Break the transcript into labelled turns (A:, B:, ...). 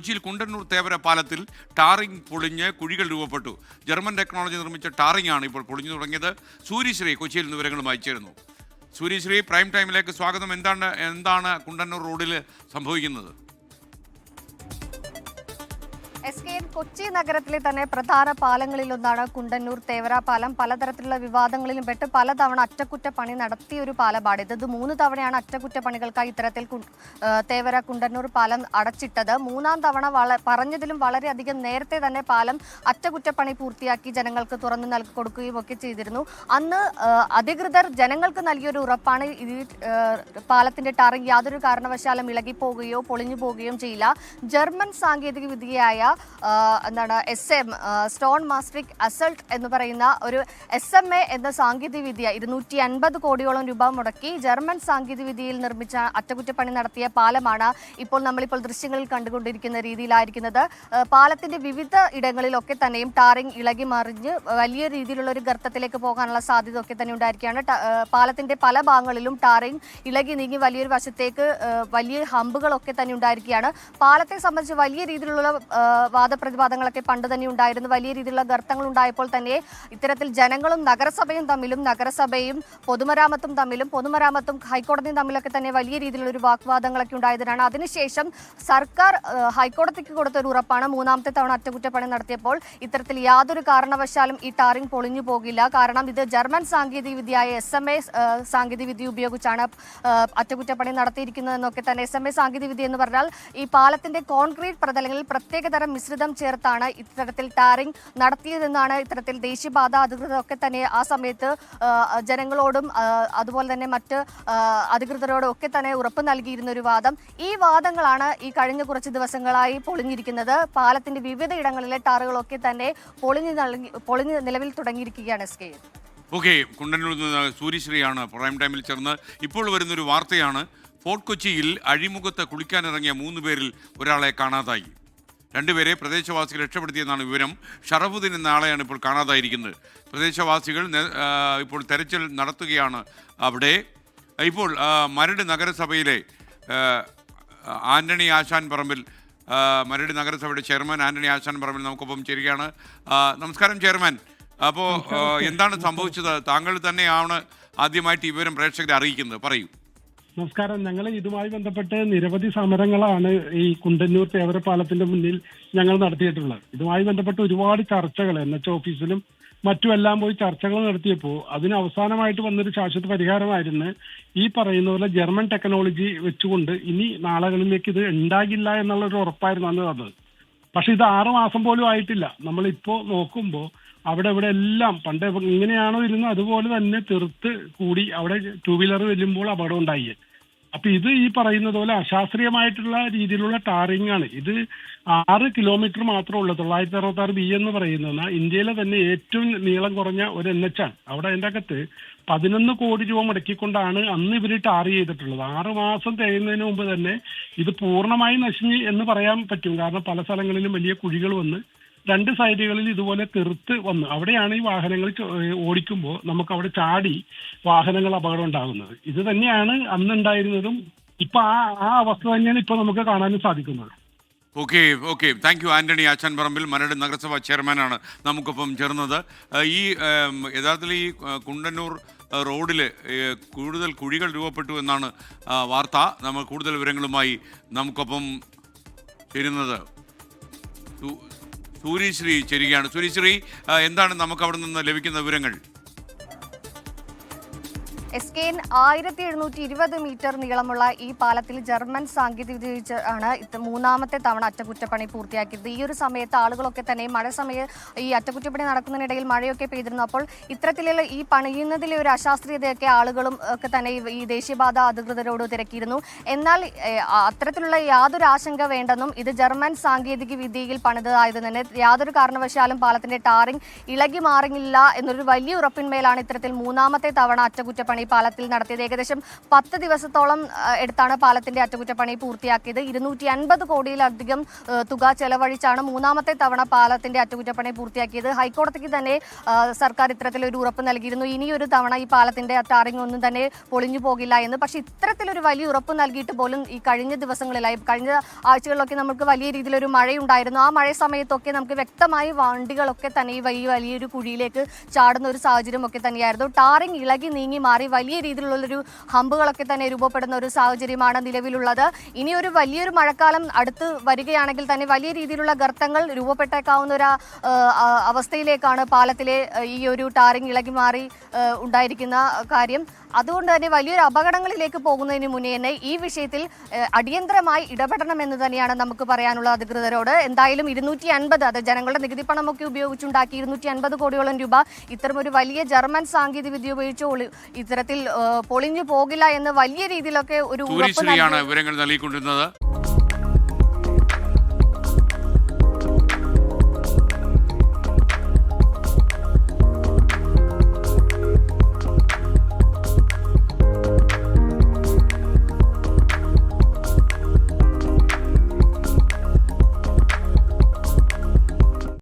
A: കൊച്ചിയിൽ കുണ്ടന്നൂർ തേവര പാലത്തിൽ ടാറിംഗ് പൊളിഞ്ഞ് കുഴികൾ രൂപപ്പെട്ടു. ജർമ്മൻ ടെക്നോളജി നിർമ്മിച്ച ടാറിംഗ് ആണ് ഇപ്പോൾ പൊളിഞ്ഞു തുടങ്ങിയത്. സൂര്യശ്രീ കൊച്ചിയിൽ നിന്ന് വിവരങ്ങളുമായി ചേരുന്നു. സൂര്യശ്രീ പ്രൈം ടൈമിലേക്ക് സ്വാഗതം. എന്താണ് എന്താണ് കുണ്ടന്നൂർ റോഡിൽ സംഭവിക്കുന്നത്?
B: എസ് കെ എം കൊച്ചി നഗരത്തിലെ തന്നെ പ്രധാന പാലങ്ങളിലൊന്നാണ് കുണ്ടന്നൂർ തേവര പാലം. പലതരത്തിലുള്ള വിവാദങ്ങളിലും പെട്ട് പലതവണ അറ്റകുറ്റപ്പണി നടത്തിയ ഒരു പാലമാണ് ഇത്. മൂന്ന് തവണയാണ് അറ്റകുറ്റപ്പണികൾക്കായി ഇത്തരത്തിൽ തേവര കുണ്ടന്നൂർ പാലം അടച്ചിട്ടത്. മൂന്നാം തവണ വള പറഞ്ഞതിലും വളരെയധികം നേരത്തെ തന്നെ പാലം അറ്റകുറ്റപ്പണി പൂർത്തിയാക്കി ജനങ്ങൾക്ക് തുറന്നു നൽകി കൊടുക്കുകയും ഒക്കെ ചെയ്തിരുന്നു. അന്ന് അധികൃതർ ജനങ്ങൾക്ക് നൽകിയൊരു ഉറപ്പാണ് ഈ പാലത്തിന്റെ ടാറിങ് യാതൊരു കാരണവശാലും ഇളകിപ്പോകുകയോ പൊളിഞ്ഞു പോവുകയോ ചെയ്യില്ല. ജർമ്മൻ സാങ്കേതിക വിദ്യയായ എന്താണ് S M stone mastic asphalt എന്ന് പറയുന്ന ഒരു എസ് എം എ എന്ന സാങ്കേതികവിദ്യ ഇരുന്നൂറ്റി അൻപത് കോടിയോളം രൂപ മുടക്കി ജർമ്മൻ സാങ്കേതികവിദ്യയിൽ നിർമ്മിച്ച അറ്റകുറ്റപ്പണി നടത്തിയ പാലമാണ് ഇപ്പോൾ നമ്മളിപ്പോൾ ദൃശ്യങ്ങളിൽ കണ്ടുകൊണ്ടിരിക്കുന്ന രീതിയിലായിരിക്കുന്നത്. പാലത്തിന്റെ വിവിധ ഇടങ്ങളിലൊക്കെ തന്നെയും ടാറിംഗ് ഇളകി മറിഞ്ഞ് വലിയ രീതിയിലുള്ള ഒരു ഗർത്തത്തിലേക്ക് പോകാനുള്ള സാധ്യത ഒക്കെ തന്നെ ഉണ്ടായിരിക്കുകയാണ്. പാലത്തിന്റെ പല ഭാഗങ്ങളിലും ടാറിംഗ് ഇളകി നീങ്ങി വലിയൊരു വശത്തേക്ക് വലിയ ഹമ്പുകളൊക്കെ തന്നെ ഉണ്ടായിരിക്കുകയാണ്. പാലത്തെ സംബന്ധിച്ച് വലിയ രീതിയിലുള്ള വാദപ്രതിവാദങ്ങളൊക്കെ പണ്ട് തന്നെ ഉണ്ടായിരുന്നു. വലിയ രീതിയിലുള്ള ഗർത്തങ്ങൾ ഉണ്ടായപ്പോൾ തന്നെ ഇത്തരത്തിൽ ജനങ്ങളും നഗരസഭയും തമ്മിലും നഗരസഭയും പൊതുമരാമത്തും തമ്മിലും പൊതുമരാമത്തും ഹൈക്കോടതിയും തമ്മിലൊക്കെ തന്നെ വലിയ രീതിയിലുള്ള ഒരു വാഗ്വാദങ്ങളൊക്കെ ഉണ്ടായതിനാണ്. അതിനുശേഷം സർക്കാർ ഹൈക്കോടതിക്ക് കൊടുത്ത ഒരു ഉറപ്പാണ്. മൂന്നാമത്തെ തവണ അറ്റകുറ്റപ്പണി നടത്തിയപ്പോൾ ഇത്തരത്തിൽ യാതൊരു കാരണവശാലും ഈ ടാറിംഗ് പൊളിഞ്ഞു പോകില്ല. കാരണം ഇത് ജർമ്മൻ സാങ്കേതിക വിദ്യയായ എസ് എം എ സാങ്കേതിക വിദ്യ ഉപയോഗിച്ചാണ് അറ്റകുറ്റപ്പണി നടത്തിയിരിക്കുന്നതെന്നൊക്കെ തന്നെ എസ് എം എ സാങ്കേതിക വിദ്യ എന്ന് പറഞ്ഞാൽ ഈ പാലത്തിന്റെ കോൺക്രീറ്റ് പ്രതലങ്ങളിൽ പ്രത്യേകതരം മിശ്രിതം ചേർത്താണ് ഇത്തരത്തിൽ ടാറിംഗ് നടത്തിയതെന്നാണ് ഇത്തരത്തിൽ ദേശീയപാത അധികൃതരൊക്കെ തന്നെ ആ സമയത്ത് ജനങ്ങളോടും അതുപോലെ തന്നെ മറ്റ് അധികൃതരോടും ഒക്കെ തന്നെ ഉറപ്പ് നൽകിയിരുന്ന ഒരു വാദം. ഈ വാദങ്ങളാണ് ഈ കഴിഞ്ഞ കുറച്ച് ദിവസങ്ങളായി പൊളിഞ്ഞിരിക്കുന്നത്. പാലത്തിന്റെ വിവിധ ഇടങ്ങളിലെ ടാറുകളൊക്കെ തന്നെ പൊളിഞ്ഞു പൊളിഞ്ഞ് നിലവിൽ തുടങ്ങിയിരിക്കുകയാണ് എസ് കെ.
A: ഓക്കെ കുണ്ടന്നൂരിൽ നിന്ന് സൂര്യശ്രീയാണ് പ്രൈം ടൈമിൽ ചേർന്ന്. ഇപ്പോൾ വരുന്നൊരു വാർത്തയാണ് ഫോർട്ട് കൊച്ചിയിൽ അഴിമുഖത്ത് കുളിക്കാനിറങ്ങിയ മൂന്ന് പേരിൽ ഒരാളെ കാണാതായി. രണ്ടുപേരെ പ്രദേശവാസികൾ രക്ഷപ്പെടുത്തിയെന്നാണ് വിവരം. ഷറഫുദ്ദീൻ എന്ന ആളെയാണ് ഇപ്പോൾ കാണാതായിരിക്കുന്നത്. പ്രദേശവാസികൾ ഇപ്പോൾ തെരച്ചിൽ നടത്തുകയാണ് അവിടെ. ഇപ്പോൾ മരട് നഗരസഭയിലെ ആന്റണി ആശാൻ പറമ്പിൽ മരട് നഗരസഭയുടെ ചെയർമാൻ ആന്റണി ആശാൻ പറമ്പിൽ നമുക്കൊപ്പം ചേരുകയാണ്. നമസ്കാരം ചെയർമാൻ. അപ്പോൾ എന്താണ് സംഭവിച്ചത്? താങ്കൾ തന്നെയാണ് ആദ്യമായിട്ട് ഈ വിവരം പ്രേക്ഷകരെ അറിയിക്കുന്നത്. പറയൂ.
C: നമസ്കാരം. ഞങ്ങൾ ഇതുമായി ബന്ധപ്പെട്ട് നിരവധി സമരങ്ങളാണ് ഈ കുണ്ടന്നൂർ തേവര പാലത്തിന്റെ മുന്നിൽ ഞങ്ങൾ നടത്തിയിട്ടുള്ളത്. ഇതുമായി ബന്ധപ്പെട്ട് ഒരുപാട് ചർച്ചകൾ എൻ എച്ച് ഓഫീസിലും മറ്റുമെല്ലാം പോയി ചർച്ചകൾ നടത്തിയപ്പോൾ അതിന് അവസാനമായിട്ട് വന്നൊരു ശാശ്വത പരിഹാരമായിരുന്നു ഈ പറയുന്ന പോലെ ജർമ്മൻ ടെക്നോളജി വെച്ചുകൊണ്ട് ഇനി നാളുകളിലേക്ക് ഇത് ഉണ്ടാകില്ല എന്നുള്ളൊരു ഉറപ്പായിരുന്നു അന്ന് തന്നത് പക്ഷെ ഇത് ആറു മാസം പോലും ആയിട്ടില്ല. നമ്മളിപ്പോ നോക്കുമ്പോൾ അവിടെ ഇവിടെ എല്ലാം പണ്ട് ഇങ്ങനെയാണോ ഇരുന്ന് അതുപോലെ തന്നെ തീർത്ത് കൂടി അവിടെ ടൂ വീലർ വരുമ്പോൾ അപകടം ഉണ്ടായി. അപ്പൊ ഇത് ഈ പറയുന്നത് പോലെ അശാസ്ത്രീയമായിട്ടുള്ള രീതിയിലുള്ള ടാറിംഗ് ആണ് ഇത് ആറ് കിലോമീറ്റർ മാത്രമേ ഉള്ളൂ. തൊള്ളായിരത്തി അറുപത്തി ആറ് ബി എന്ന് പറയുന്നത് ഇന്ത്യയിലെ തന്നെ ഏറ്റവും നീളം കുറഞ്ഞ ഒരു എൻ എച്ച് ആണ്. അവിടെ അതിന്റെ അകത്ത് പതിനൊന്ന് കോടി രൂപ മുടക്കിക്കൊണ്ടാണ് അന്ന് ഇവർ ടാർ ചെയ്തിട്ടുള്ളത്. ആറ് മാസം തികയുന്നതിന് മുമ്പ് തന്നെ ഇത് പൂർണമായി നശിഞ്ഞ് എന്ന് പറയാൻ പറ്റും. കാരണം പല സ്ഥലങ്ങളിലും വലിയ കുഴികൾ വന്ന് രണ്ട് സൈഡുകളിൽ ഇതുപോലെ തെറുത്ത് വന്നു അവിടെയാണ് ഈ വാഹനങ്ങൾ ഓടിക്കുമ്പോൾ നമുക്ക് അവിടെ ചാടി വാഹനങ്ങൾ അപകടം ഉണ്ടാകുന്നത്. ഇത് തന്നെയാണ് അന്ന് ഉണ്ടായിരുന്നതും ഇപ്പൊ ആ ആ അവസ്ഥ തന്നെയാണ് ഇപ്പൊ നമുക്ക് കാണാനും സാധിക്കുന്നത്.
A: Okay okay. Thank you Antony Achan Parambil Maradu നഗരസഭാ ചെയർമാനാണ് നമുക്കൊപ്പം ചേർന്നത്. ഈ യഥാർത്ഥത്തിൽ ഈ കുണ്ടന്നൂർ റോഡിൽ കൂടുതൽ കുഴികൾ രൂപപ്പെട്ടു എന്നാണ് വാർത്ത. നമ്മൾ കൂടുതൽ വിവരങ്ങളുമായി നമുക്കൊപ്പം ചേരുന്നത്. സൂര്യശ്രീ ചേരുകയാണ്. സൂര്യശ്രീ എന്താണ് നമുക്ക് അവിടെ നിന്ന് ലഭിക്കുന്ന വിവരങ്ങൾ?
B: എസ് കെ എൻ ആയിരത്തി എഴുന്നൂറ്റി ഇരുപത് മീറ്റർ നീളമുള്ള ഈ പാലത്തിൽ ജർമ്മൻ സാങ്കേതിക വിദ്യ ആണ് മൂന്നാമത്തെ തവണ അറ്റകുറ്റപ്പണി പൂർത്തിയാക്കിയത്. ഈ ഒരു സമയത്ത് ആളുകളൊക്കെ തന്നെ മഴ സമയം ഈ അറ്റകുറ്റപ്പണി നടക്കുന്നതിനിടയിൽ മഴയൊക്കെ പെയ്തിരുന്നു. അപ്പോൾ ഇത്തരത്തിലുള്ള ഈ പണിയുന്നതിലെ ഒരു അശാസ്ത്രീയതയൊക്കെ ആളുകളും ഒക്കെ തന്നെ ഈ- ദേശീയപാത അധികൃതരോട് തിരക്കിയിരുന്നു. എന്നാൽ അത്തരത്തിലുള്ള യാതൊരു ആശങ്ക വേണ്ടെന്നും ഇത് ജർമ്മൻ സാങ്കേതിക വിദ്യയിൽ പണിതായത് തന്നെ യാതൊരു കാരണവശാലും പാലത്തിന്റെ ടാറിംഗ് ഇളകി മാറിയില്ല എന്നൊരു വലിയ ഉറപ്പിന്മേലാണ് ഇത്തരത്തിൽ മൂന്നാമത്തെ തവണ അറ്റകുറ്റപ്പണി അറ്റകുറ്റപ്പണി പാലത്തിൽ നടത്തിയത്. ഏകദേശം പത്ത് ദിവസത്തോളം എടുത്താണ് പാലത്തിന്റെ അറ്റകുറ്റപ്പണി പൂർത്തിയാക്കിയത്. ഇരുന്നൂറ്റി അൻപത് കോടിയിലധികം തുക ചെലവഴിച്ചാണ് മൂന്നാമത്തെ തവണ പാലത്തിന്റെ അറ്റകുറ്റപ്പണി പൂർത്തിയാക്കിയത്. ഹൈക്കോടതിക്ക് തന്നെ സർക്കാർ സർക്കാർ ഇത്തരത്തിലൊരു ഉറപ്പ് നൽകിയിരുന്നു. ഇനിയൊരു തവണ ഈ പാലത്തിന്റെ ടാറിംഗ് ഒന്നും തന്നെ പൊളിഞ്ഞു പോകില്ല എന്ന്. പക്ഷേ ഇത്തരത്തിലൊരു വലിയ ഉറപ്പ് നൽകിയിട്ട് പോലും ഈ കഴിഞ്ഞ ദിവസങ്ങളിലായി കഴിഞ്ഞ ആഴ്ചകളിലൊക്കെ നമുക്ക് വലിയ രീതിയിലൊരു മഴയുണ്ടായിരുന്നു. ആ മഴ സമയത്തൊക്കെ നമുക്ക് വ്യക്തമായി വണ്ടികളൊക്കെ തന്നെ ഈ വലിയ വലിയൊരു കുഴിയിലേക്ക് ചാടുന്ന ഒരു സാഹചര്യം ഒക്കെ തന്നെയായിരുന്നു. ടാറിംഗ് ഇളകി നീങ്ങി മാറി വലിയ രീതിയിലുള്ളൊരു ഹമ്പുകളൊക്കെ തന്നെ രൂപപ്പെടുന്ന ഒരു സാഹചര്യമാണ് നിലവിലുള്ളത്. ഇനി ഒരു വലിയൊരു മഴക്കാലം അടുത്ത് വരികയാണെങ്കിൽ തന്നെ വലിയ രീതിയിലുള്ള ഗർത്തങ്ങൾ രൂപപ്പെട്ടേക്കാവുന്ന ഒരു അവസ്ഥയിലേക്കാണ് പാലത്തിലെ ഈ ഒരു ടാറിങ് ഇളകി മാറി ഉണ്ടായിരിക്കുന്ന കാര്യം. അതുകൊണ്ട് തന്നെ വലിയൊരു അപകടങ്ങളിലേക്ക് പോകുന്നതിന് മുന്നേ തന്നെ ഈ വിഷയത്തിൽ അടിയന്തരമായി ഇടപെടണം എന്ന് തന്നെയാണ് നമുക്ക് പറയാനുള്ള അധികൃതരോട്. എന്തായാലും ഇരുന്നൂറ്റി അൻപത് അത് ജനങ്ങളുടെ നികുതി പണമൊക്കെ ഉപയോഗിച്ചുണ്ടാക്കി ഇരുന്നൂറ്റി അൻപത് കോടിയോളം രൂപ ഇത്തരം ഒരു വലിയ ജർമ്മൻ സാങ്കേതിക വിദ്യ ഉപയോഗിച്ച് ഇത്തരത്തിൽ പൊളിഞ്ഞു പോകില്ല എന്ന് വലിയ രീതിയിലൊക്കെ ഒരു
A: വിവരങ്ങൾ നൽകിക്കൊണ്ടിരുന്നത്.